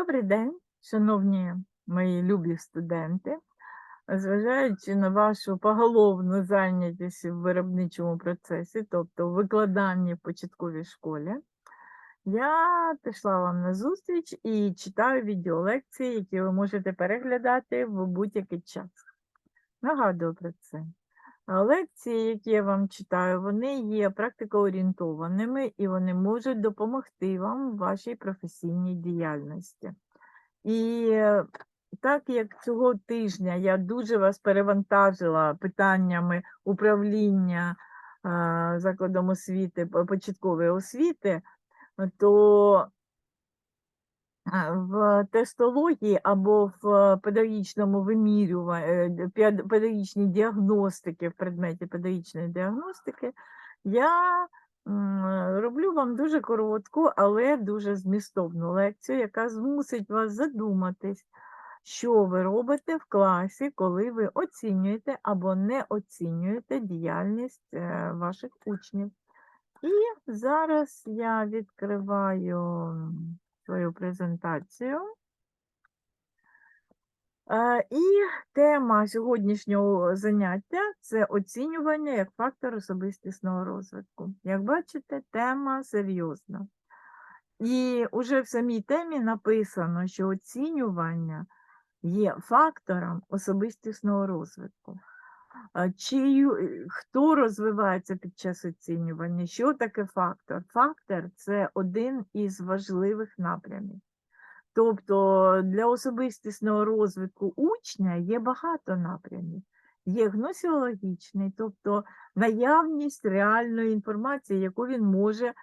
Добрий день, шановні мої любі студенти. Зважаючи на вашу поголовну зайнятість в виробничому процесі, тобто в викладанні в початковій школі, я пішла вам на зустріч і читаю відеолекції, які ви можете переглядати в будь-який час. Нагадую про це. Лекції, які я вам читаю, вони є практикоорієнтованими і вони можуть допомогти вам в вашій професійній діяльності. І е, так як цього тижня я дуже вас перевантажила питаннями управління закладом освіти, початкової освіти, то в тестології або в педагогічному вимірюванні, педагогічній діагностики, в предметі педагогічної діагностики, я роблю вам дуже коротку, але дуже змістовну лекцію, яка змусить вас задуматись, що ви робите в класі, коли ви оцінюєте або не оцінюєте діяльність е, ваших учнів. І зараз я відкриваю свою презентацію. Е, І тема сьогоднішнього заняття це оцінювання як фактор особистісного розвитку. Як бачите, тема серйозна. І вже в самій темі написано, що оцінювання є фактором особистісного розвитку. Чи хто розвивається під час оцінювання? Що таке фактор? Фактор це один із важливих напрямів. Тобто для особистісного розвитку учня є багато напрямів. Є гносіологічний, тобто наявність реальної інформації, яку він може е,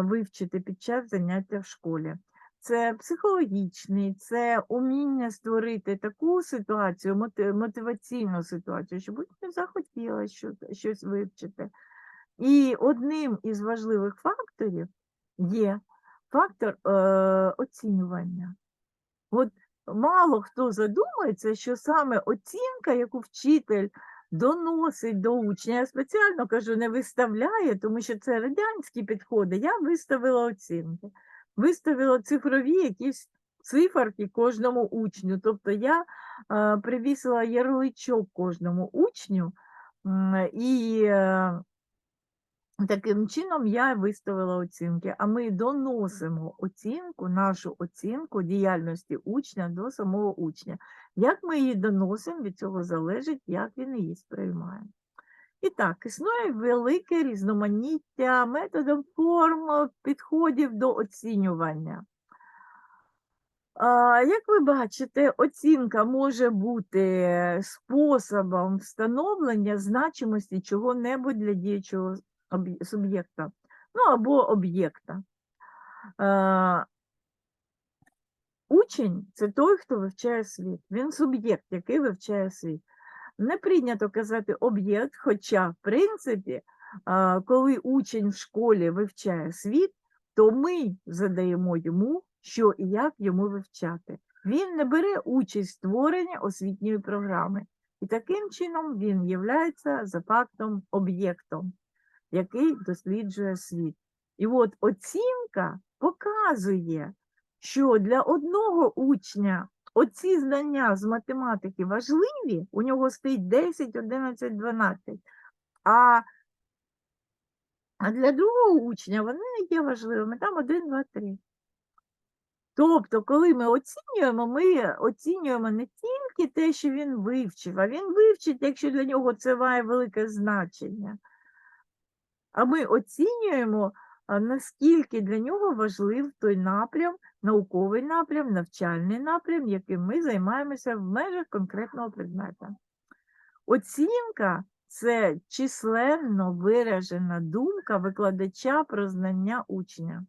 вивчити під час заняття в школі. Це психологічний, це уміння створити таку ситуацію, мотиваційну ситуацію, щоб учню захотілося що- щось вивчити. І одним із важливих факторів є фактор е, оцінювання. От мало хто задумається, що саме оцінка, яку вчитель доносить до учня, я спеціально кажу, не виставляє, тому що це радянські підходи. Я виставила оцінки, виставила цифрові якісь циферки кожному учню. Тобто я е, привісила ярличок кожному учню і. е, Таким чином я виставила оцінки, а ми доносимо оцінку, нашу оцінку діяльності учня до самого учня. Як ми її доносимо, від цього залежить, як він її сприймає. І так, існує велике різноманіття методів, форм, підходів до оцінювання. Як ви бачите, оцінка може бути способом встановлення значимості чого-небудь для діючого суб'єкта, ну або об'єкта. Е, Учень це той, хто вивчає світ. Він суб'єкт, який вивчає світ. Не прийнято казати об'єкт, хоча, в принципі, коли учень в школі вивчає світ, то ми задаємо йому, що і як йому вивчати. Він не бере участь в створенні освітньої програми. І таким чином він є за фактом об'єктом, який досліджує світ. І от оцінка показує, що для одного учня оці знання з математики важливі, у нього стоїть 10, 11, 12, а для другого учня вони не є важливими, там 1, 2, 3. Тобто, коли ми оцінюємо, ми оцінюємо не тільки те, що він вивчив, а він вивчить, якщо для нього це має велике значення. А ми оцінюємо, наскільки для нього важлив той напрям, науковий напрям, навчальний напрям, яким ми займаємося в межах конкретного предмета. Оцінка це численно виражена думка викладача про знання учня.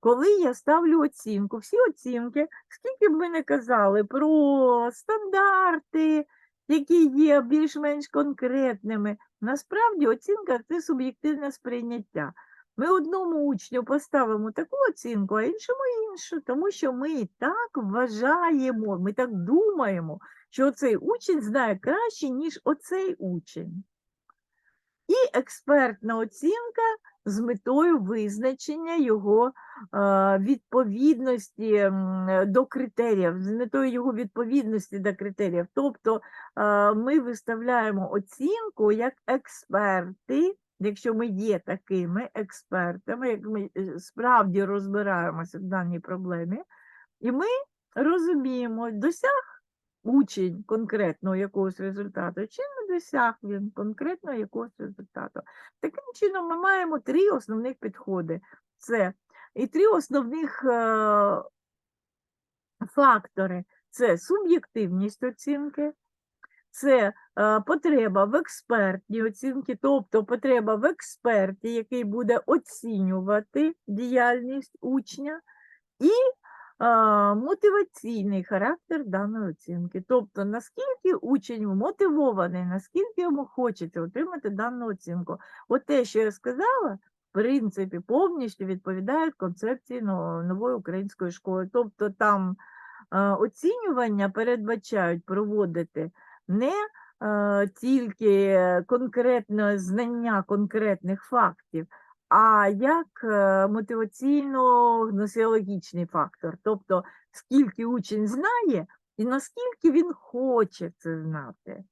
Коли я ставлю оцінку, всі оцінки, скільки б ми не казали про стандарти, які є більш-менш конкретними, насправді оцінка це суб'єктивне сприйняття. Ми одному учню поставимо таку оцінку, а іншому іншу, тому що ми так вважаємо, ми так думаємо, що цей учень знає краще, ніж оцей учень. І експертна оцінка з метою визначення його е, відповідності до критеріїв, з метою його відповідності до критеріїв. Тобто е, ми виставляємо оцінку як експерти, якщо ми є такими експертами, як ми е, справді розбираємося в даній проблемі, і ми розуміємо, досяг учень конкретного якогось результату, чи не досяг він конкретно якогось результату. Таким чином, ми маємо три основних підходи. Це і три основних е, фактори: це суб'єктивність оцінки, це е, потреба в експертній оцінці, тобто потреба в експерті, який буде оцінювати діяльність учня, і а, мотиваційний характер даної оцінки. Тобто, наскільки учень мотивований, наскільки йому хочеться отримати дану оцінку. От те, що я сказала, в принципі, повністю відповідає концепції нової української школи. Тобто там е, оцінювання передбачають проводити не е, тільки конкретне знання конкретних фактів, а як е, мотиваційно-гносеологічний фактор, тобто скільки учень знає і наскільки він хоче це знати.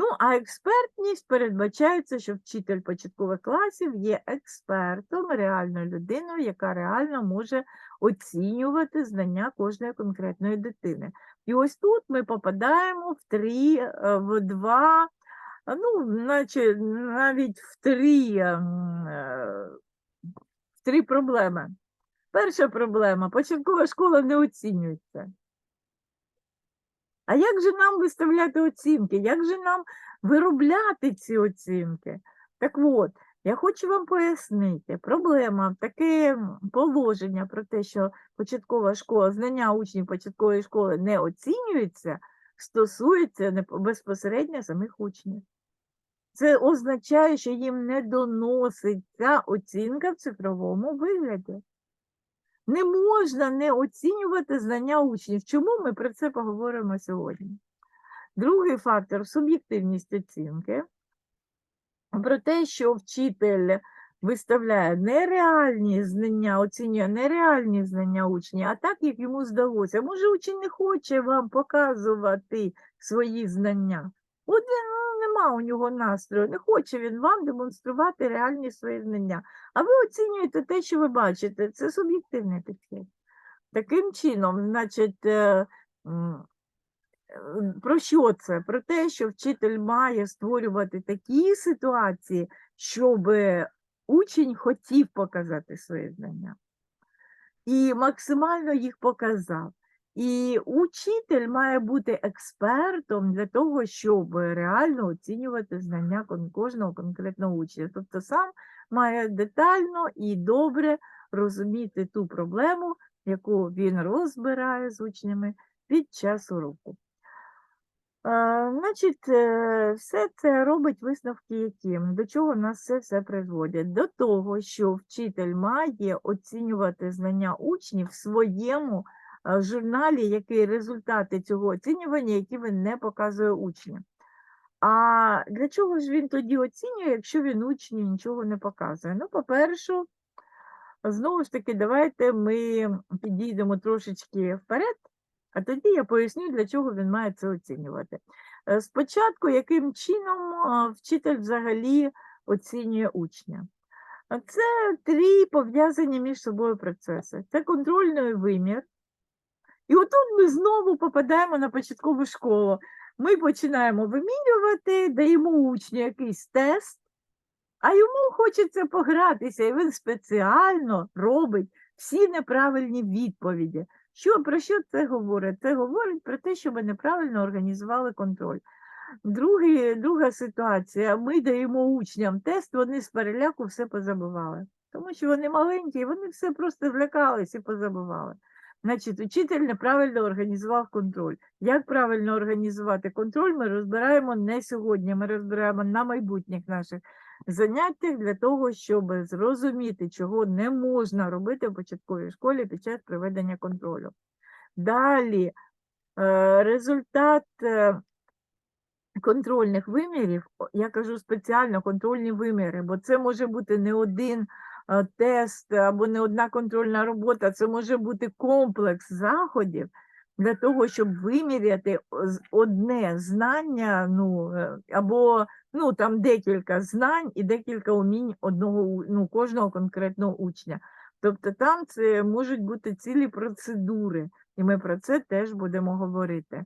Ну, а експертність передбачається, що вчитель початкових класів є експертом, реальною людиною, яка реально може оцінювати знання кожної конкретної дитини. І ось тут ми попадаємо в три, е, в два ну, наче навіть в три, ем, е, в три проблеми. Перша проблема початкова школа не оцінюється. А як же нам виставляти оцінки? Як же нам виробляти ці оцінки? Так от, я хочу вам пояснити, проблема, таке положення про те, що початкова школа, знання учнів початкової школи не оцінюється, стосується безпосередньо самих учнів. Це означає, що їм не доноситься оцінка в цифровому вигляді. Не можна не оцінювати знання учнів. Чому ми про це поговоримо сьогодні? Другий фактор суб'єктивність оцінки. Про те, що вчитель виставляє нереальні знання, оцінює нереальні знання учня, а так, як йому здалося. Може, учень не хоче вам показувати свої знання. От нема у нього настрою, не хоче він вам демонструвати реальні свої знання. А ви оцінюєте те, що ви бачите. Це суб'єктивний підхід. Таким чином, значить, е, е, про що це? Про те, що вчитель має створювати такі ситуації, щоб учень хотів показати свої знання і максимально їх показав. І учитель має бути експертом для того, щоб реально оцінювати знання кожного конкретного учня. Тобто сам має детально і добре розуміти ту проблему, яку він розбирає з учнями під час уроку. Значить, е, все це робить висновки яким? До чого нас це все призводить? До того, що вчитель має оцінювати знання учнів в своєму е, журналі, які результати цього оцінювання, які він не показує учням. А для чого ж він тоді оцінює, якщо він учню нічого не показує? Ну, по-перше, знову ж таки, давайте ми підійдемо трошечки вперед, а тоді я поясню, для чого він має це оцінювати. Е, Спочатку, яким чином вчитель взагалі оцінює учня? Це три пов'язані між собою процеси. Це контрольний вимір. І отут ми знову попадаємо на початкову школу. Ми починаємо вимірювати, даємо учню якийсь тест, а йому хочеться погратися, і він спеціально робить всі неправильні відповіді. Що, про що це говорить? Це говорить про те, що ми неправильно організували контроль. Другий, друга ситуація. Ми даємо учням тест, вони з переляку все позабували. Тому що вони маленькі, вони все просто злякались і позабували. Значить, учитель неправильно організував контроль. Як правильно організувати контроль, ми розбираємо не сьогодні, ми розбираємо на майбутніх наших заняттях для того, щоб зрозуміти, чого не можна робити в початковій школі під час проведення контролю. Далі е, результат е, контрольних вимірів, я кажу спеціально контрольні виміри, бо це може бути не один тест або не одна контрольна робота, це може бути комплекс заходів для того, щоб виміряти одне знання, ну е, або ну там декілька знань і декілька умінь одного ну, кожного конкретного учня. Тобто там це можуть бути цілі процедури, і ми про це теж будемо говорити.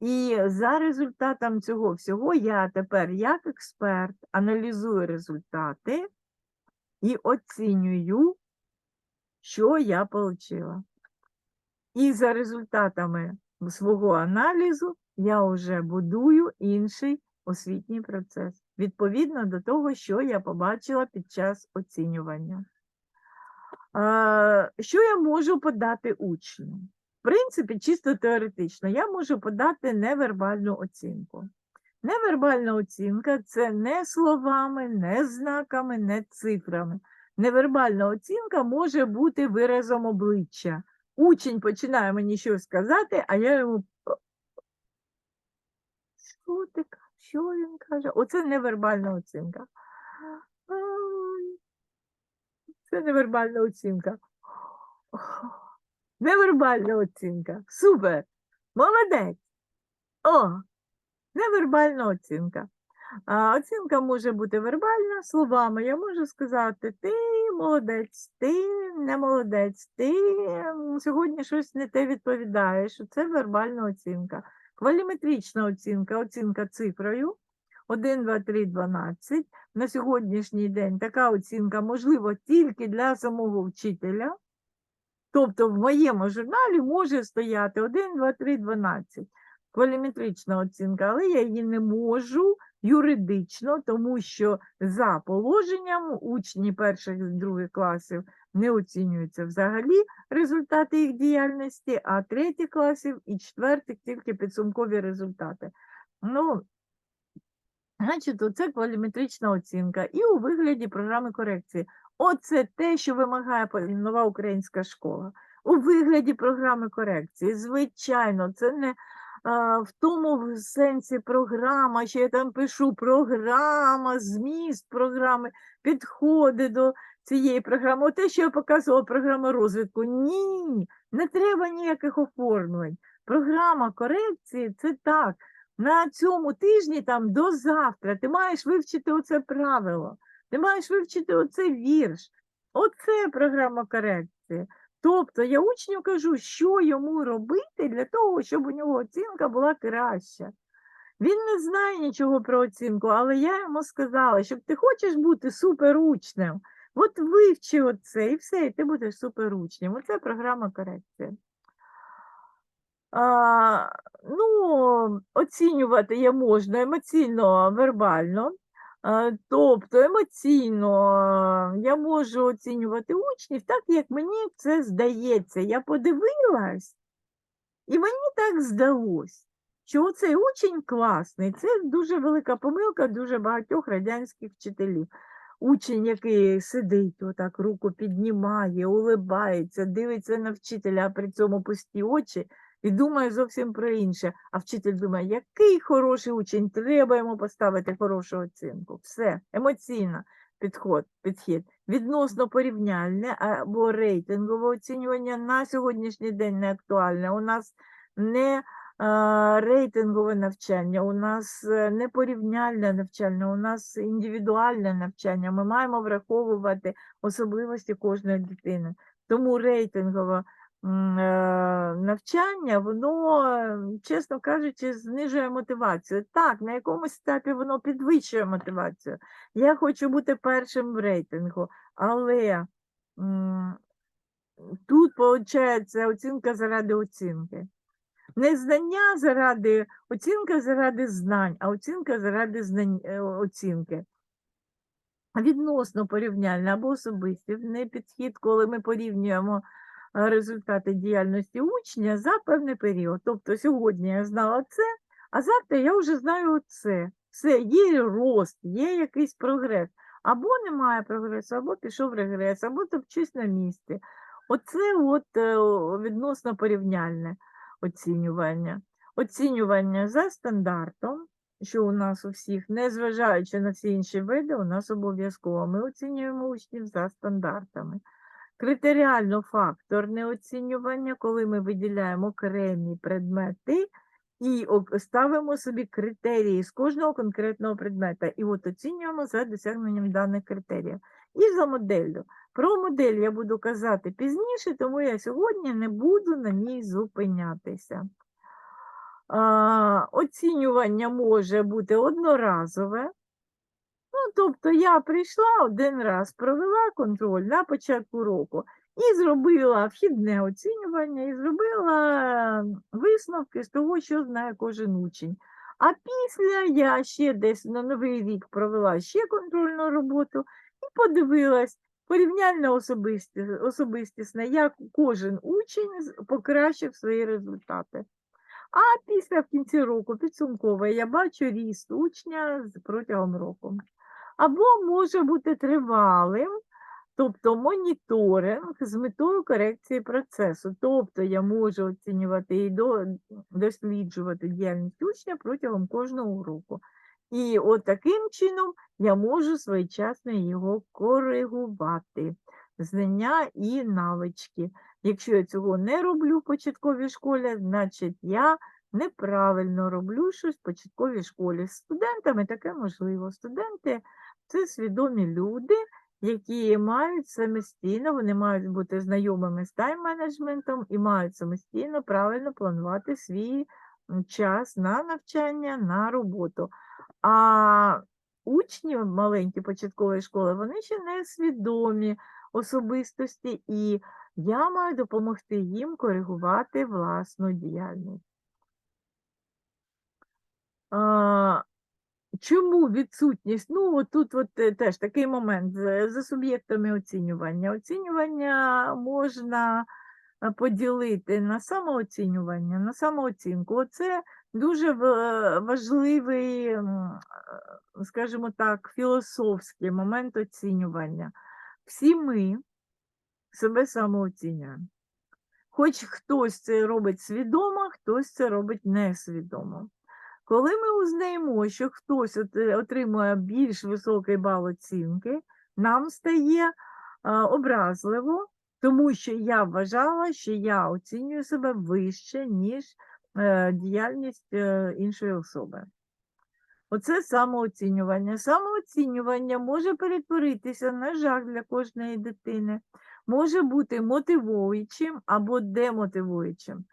І за результатом цього всього я тепер, як експерт, аналізую результати і оцінюю, що я отримала. І за результатами свого аналізу я вже будую інший освітній процес, відповідно до того, що я побачила під час оцінювання. Що я можу подати учню? В принципі, чисто теоретично, я можу подати невербальну оцінку. Невербальна оцінка це не словами, не знаками, не цифрами. Невербальна оцінка може бути виразом обличчя. Учень починає мені щось сказати, а я йому. Що ти Що він каже? Оце невербальна оцінка. Це невербальна оцінка. Невербальна оцінка. Супер. Молодець. О, невербальна оцінка. А оцінка може бути вербальна словами. Я можу сказати: ти молодець, ти не молодець, ти сьогодні щось не те відповідаєш. Це вербальна оцінка. Кваліметрична оцінка, оцінка цифрою 1, 2, 3, 12. На сьогоднішній день така оцінка можлива тільки для самого вчителя. Тобто в моєму журналі може стояти 1, 2, 3, 12. Кваліметрична оцінка, але я її не можу юридично, тому що за положенням учні перших і других класів не оцінюються взагалі результати їх діяльності, а третіх класів і четвертих тільки підсумкові результати. Ну, Значить, оце кваліметрична оцінка і у вигляді програми корекції. Оце те, що вимагає нова українська школа. У вигляді програми корекції. Звичайно, це не в тому сенсі програма, що я там пишу програма, зміст програми, підходи до цієї програми. Оте, що я показувала програма розвитку. Ні, не треба ніяких оформлень. Програма корекції це так на цьому тижні там до завтра ти маєш вивчити оце правило, ти маєш вивчити оце вірш. Оце програма корекції. Тобто я учню кажу, що йому робити для того, щоб у нього оцінка була краща. Він не знає нічого про оцінку, але я йому сказала, що ти хочеш бути суперучнем, от вивчи оце і все, і ти будеш суперучнем. Оце програма корекції. А, ну, оцінювати є можна емоційно, вербально. Тобто емоційно я можу оцінювати учнів так, як мені це здається. Я подивилась, і мені так здалось, що цей учень класний. Це дуже велика помилка дуже багатьох радянських вчителів. Учень, який сидить, отак руку піднімає, улибається, дивиться на вчителя, а при цьому пусті очі і думає зовсім про інше. А вчитель думає, який хороший учень, треба йому поставити хорошу оцінку. Все, емоційно підход, підхід. Відносно порівняльне або рейтингове оцінювання на сьогоднішній день не актуальне. У нас не рейтингове навчання, у нас е, не порівняльне навчання, у нас індивідуальне навчання. Ми маємо враховувати особливості кожної дитини. Тому рейтингове навчання, воно, е, чесно кажучи, знижує мотивацію. Так, на якомусь етапі воно підвищує мотивацію. Я хочу бути першим в рейтингу, але тут виходить оцінка заради оцінки. Не знання заради оцінка заради знань, а оцінка заради знань, е, оцінки. Відносно порівняльна або особистий підхід, коли ми порівнюємо е, результати діяльності учня за певний період. Тобто сьогодні я знала це, а завтра я вже знаю це. Все, є рост, є якийсь прогрес. Або немає прогресу, або пішов регрес, або топчусь на місці. Оце от е, відносно порівняльне оцінювання. Оцінювання за стандартом, що у нас у всіх, незважаючи на всі інші види, у нас обов'язково ми оцінюємо учнів за стандартами. Критеріально факторне оцінювання, коли ми виділяємо окремі предмети і ставимо собі критерії з кожного конкретного предмета. І от оцінюємо за досягненням даних критеріїв. І за моделлю. Про модель я буду казати пізніше, тому я сьогодні не буду на ній зупинятися. Оцінювання може бути одноразове. Ну, тобто я прийшла один раз, провела контроль на початку року і зробила вхідне оцінювання, і зробила висновки з того, що знає кожен учень. А після я ще десь на новий рік провела ще контрольну роботу і подивилась порівняльно особисті, особистісне, як кожен учень покращив свої результати. А після в кінці року підсумково я бачу ріст учня протягом року. Або може бути тривалим, тобто моніторинг з метою корекції процесу. Тобто я можу оцінювати і досліджувати діяльність учня протягом кожного року. І от таким чином я можу своєчасно його коригувати, знання і навички. Якщо я цього не роблю в початковій школі, значить я неправильно роблю щось в початковій школі. З студентами таке можливо. Студенти це свідомі люди, які мають самостійно, вони мають бути знайомими з тайм-менеджментом і мають самостійно правильно планувати свій час на навчання, на роботу. А учні маленькі початкової школи, вони ще не свідомі особистості, і я маю допомогти їм коригувати власну діяльність. Чому відсутність? Ну, от тут от теж такий момент за суб'єктами оцінювання. Оцінювання можна поділити на самооцінювання, на самооцінку. Оце дуже важливий, скажімо так, філософський момент оцінювання. Всі ми себе самооцінюємо. Хоч хтось це робить свідомо, хтось це робить несвідомо. Коли ми узнаємо, що хтось е, отримує більш високий бал оцінки, нам стає образливо, тому що я вважала, що я оцінюю себе вище, ніж е, діяльність е, іншої особи. Оце самооцінювання. Самооцінювання може перетворитися на жах для кожної дитини, може бути мотивуючим або демотивуючим.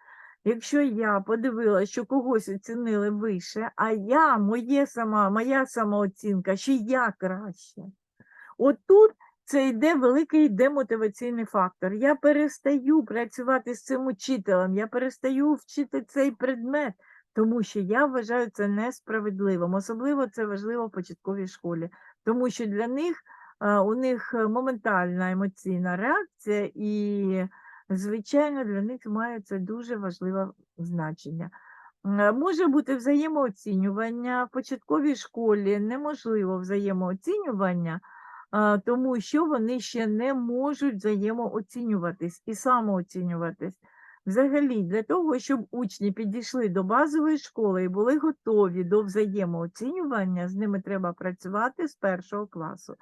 Якщо я подивилася, що когось оцінили вище, а я, моє сама, моя самооцінка, що я краще. От тут це йде великий демотиваційний фактор. Я перестаю працювати з цим учителем, я перестаю вчити цей предмет, тому що я вважаю це несправедливим. Особливо це важливо в початковій школі, тому що для них е, у них е, моментальна емоційна реакція, і, звичайно, для них має це дуже важливе значення. Е, Може бути взаємооцінювання в початковій школі, неможливо взаємооцінювання, тому що вони ще не можуть взаємооцінюватись і самооцінюватись. Взагалі, для того, щоб учні підійшли до базової школи і були готові до взаємооцінювання, з ними треба працювати з першого класу.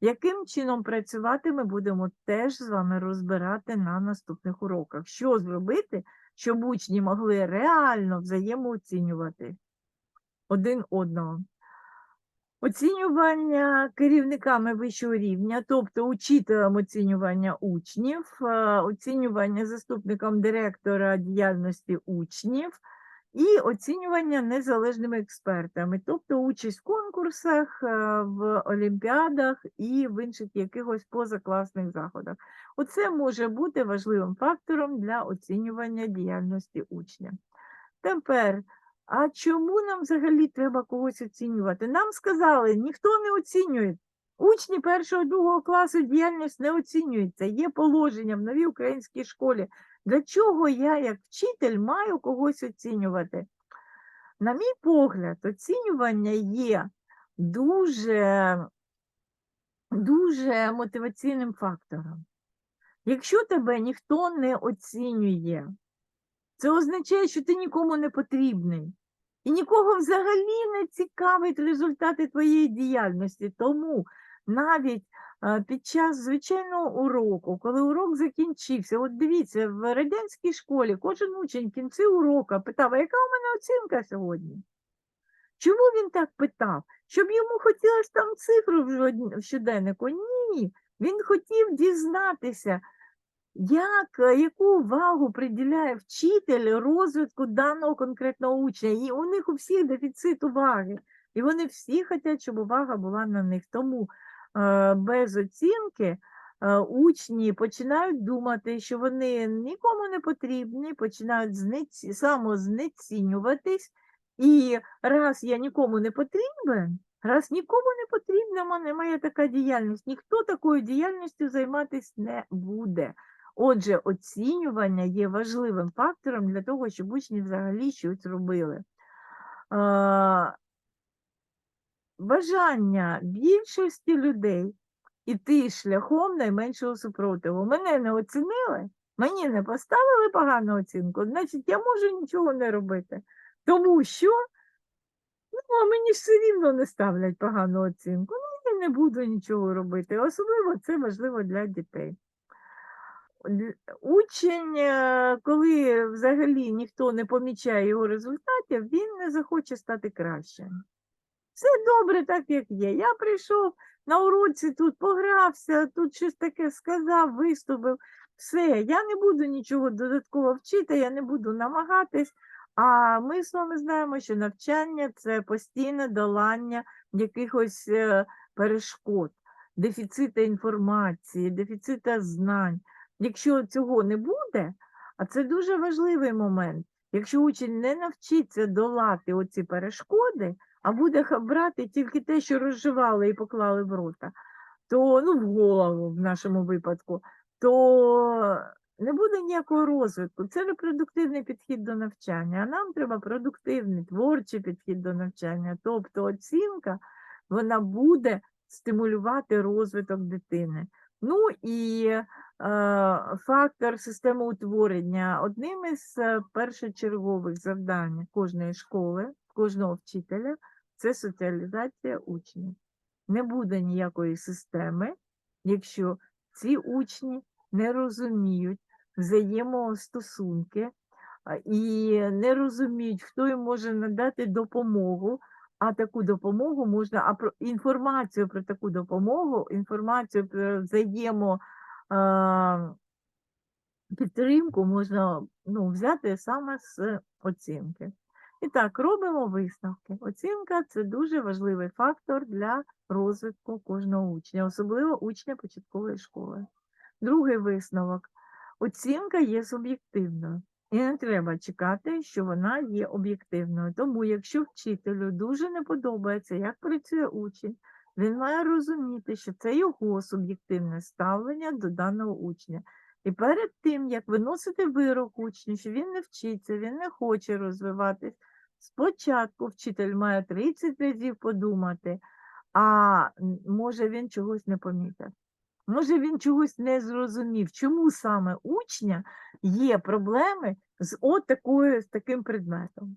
Яким чином працювати, ми будемо теж з вами розбирати на наступних уроках. Що зробити, щоб учні могли реально взаємооцінювати один одного. Оцінювання керівниками вищого рівня, тобто учителем оцінювання учнів, е, оцінювання заступником директора діяльності учнів і оцінювання незалежними експертами, тобто участь в конкурсах, е, в олімпіадах і в інших якихось позакласних заходах. Оце може бути важливим фактором для оцінювання діяльності учня. Тепер а чому нам взагалі треба когось оцінювати? Нам сказали, ніхто не оцінює. Учні першого другого класу діяльність не оцінюється. Є положення в новій українській школі. Для чого я, як вчитель, маю когось оцінювати? На мій погляд, оцінювання є дуже, дуже мотиваційним фактором. Якщо тебе ніхто не оцінює, це означає, що ти нікому не потрібний. І нікого взагалі не цікавить результати твоєї діяльності. Тому навіть е, під час звичайного уроку, коли урок закінчився, от дивіться, в радянській школі кожен учень в кінці урока питав, а яка у мене оцінка сьогодні? Чому він так питав? Щоб йому хотілося там цифру в щоденнику? Ні. Він хотів дізнатися, як, е, яку увагу приділяє вчитель розвитку даного конкретного учня. І у них у всіх дефіцит уваги. І вони всі хочуть, щоб увага була на них. Тому е, без оцінки е, учні починають думати, що вони нікому не потрібні, починають знеці... самознецінюватись. І раз я нікому не потрібен, раз нікому не потрібна моя така діяльність, ніхто такою діяльністю займатися не буде. Отже, оцінювання є важливим фактором для того, щоб учні взагалі щось робили. Бажання більшості людей іти шляхом найменшого супротиву. Мене не оцінили, мені не поставили погану оцінку, значить, я можу нічого не робити. Тому що ну, а мені ж все рівно не ставлять погану оцінку. Ну, я не буду нічого робити. Особливо це важливо для дітей. Учень, е, коли взагалі ніхто не помічає його результатів, він не захоче стати кращим. Все добре, так як є. Я прийшов на уроці, тут погрався, тут щось таке сказав, виступив. Все, я не буду нічого додатково вчити, я не буду намагатись. А ми з вами знаємо, що навчання це постійне долання якихось е, перешкод, дефіцита інформації, дефіцита знань. Якщо цього не буде, а це дуже важливий момент. Якщо учень не навчиться долати оці перешкоди, а буде брати тільки те, що розживали і поклали в рота, то ну в голову в нашому випадку, то не буде ніякого розвитку. Це репродуктивний підхід до навчання. А нам треба продуктивний, творчий підхід до навчання. Тобто оцінка вона буде стимулювати розвиток дитини. Ну і е, фактор системоутворення одним із е, першочергових завдань кожної школи, кожного вчителя це соціалізація учнів. Не буде ніякої системи, якщо ці учні не розуміють взаємостосунки і не розуміють, хто їм може надати допомогу, а таку допомогу можна, а про інформацію про таку допомогу, інформацію про взаємо підтримку можна ну, взяти саме з оцінки. І так, робимо висновки. Оцінка це дуже важливий фактор для розвитку кожного учня, особливо учня початкової школи. Другий висновок. Оцінка є суб'єктивною. І не треба чекати, що вона є об'єктивною. Тому, якщо вчителю дуже не подобається, як працює учень, він має розуміти, що це його суб'єктивне ставлення до даного учня. І перед тим, як виносити вирок учню, що він не вчиться, він не хоче розвиватись, спочатку вчитель має 30 разів подумати, а може він чогось не помітив. Може, він чогось не зрозумів, чому саме учня є проблеми з от такою, з таким предметом.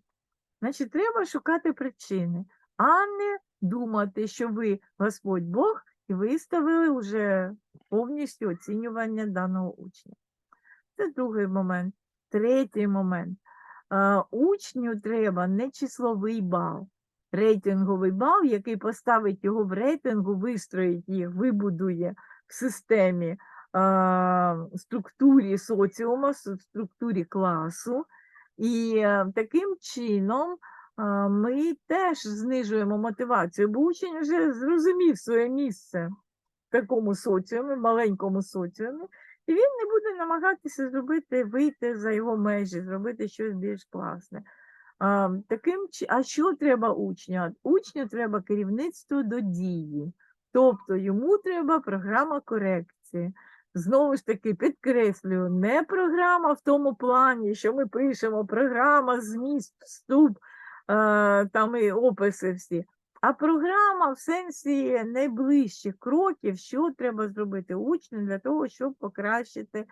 Значить, треба шукати причини, а не думати, що ви Господь Бог і виставили вже повністю оцінювання даного учня. Це другий момент. Третій момент. Учню треба не числовий бал, рейтинговий бал, який поставить його в рейтингу, вистроїть їх, вибудує в системі структурі соціуму, в структурі класу. І е, таким чином ми теж знижуємо мотивацію, бо учень вже зрозумів своє місце в такому соціумі, маленькому соціумі, і він не буде намагатися зробити, вийти за його межі, зробити щось більш класне. А, таким, а що треба учню? Учню треба керівництво до дії. Тобто йому треба програма корекції. Знову ж таки, підкреслюю, не програма в тому плані, що ми пишемо програма, зміст, вступ, е, там і описи всі, а програма в сенсі найближчих кроків, що треба зробити учню для того, щоб покращити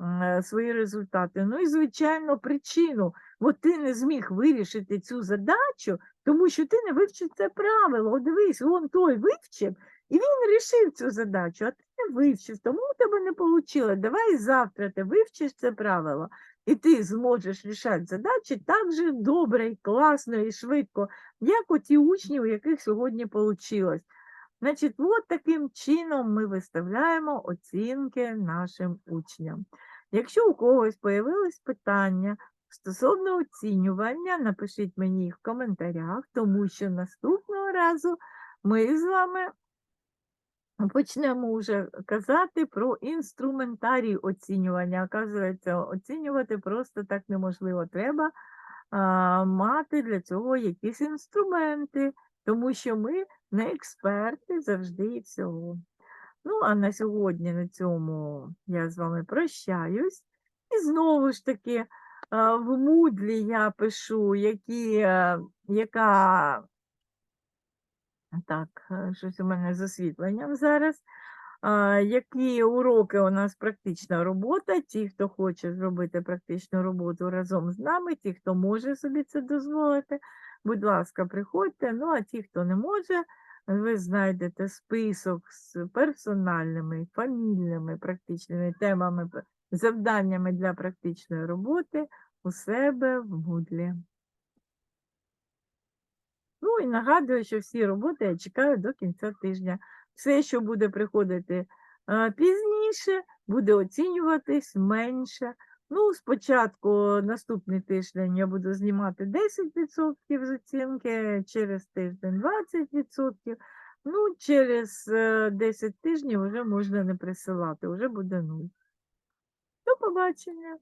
е, свої результати. Ну і, звичайно, причину. От ти не зміг вирішити цю задачу, тому що ти не вивчив це правило. Дивись, вон той вивчив, і він рішив цю задачу, а ти не вивчив, тому у тебе не вийшло. Давай завтра ти вивчиш це правило, і ти зможеш рішати задачі так же добре, і класно і швидко, як оті учні, у яких сьогодні вийшло. Значить, от таким чином ми виставляємо оцінки нашим учням. Якщо у когось появились питання стосовно оцінювання, напишіть мені їх в коментарях, тому що наступного разу ми з вами почнемо вже казати про інструментарій оцінювання. Оказується, оцінювати просто так неможливо. Треба а, мати для цього якісь інструменти, тому що ми не експерти завжди і всього. Ну, а на сьогодні на цьому я з вами прощаюсь. І знову ж таки, в Мудлі я пишу, які, е, яка так, е, щось у мене з освітленням зараз. А, які уроки у нас практична робота? Ті, хто хоче зробити практичну роботу разом з нами, ті, хто може собі це дозволити, будь ласка, приходьте. Ну, а ті, хто не може, ви знайдете список з персональними, фамільними практичними темами, завданнями для практичної роботи у себе в Moodle. Ну і нагадую, що всі роботи я чекаю до кінця тижня. Все, що буде приходити е, пізніше, буде оцінюватись менше. Ну, спочатку наступний тиждень я буду знімати 10% з оцінки, через тиждень 20%. Ну, через е, 10 тижнів вже можна не присилати, вже буде 0. До побачення.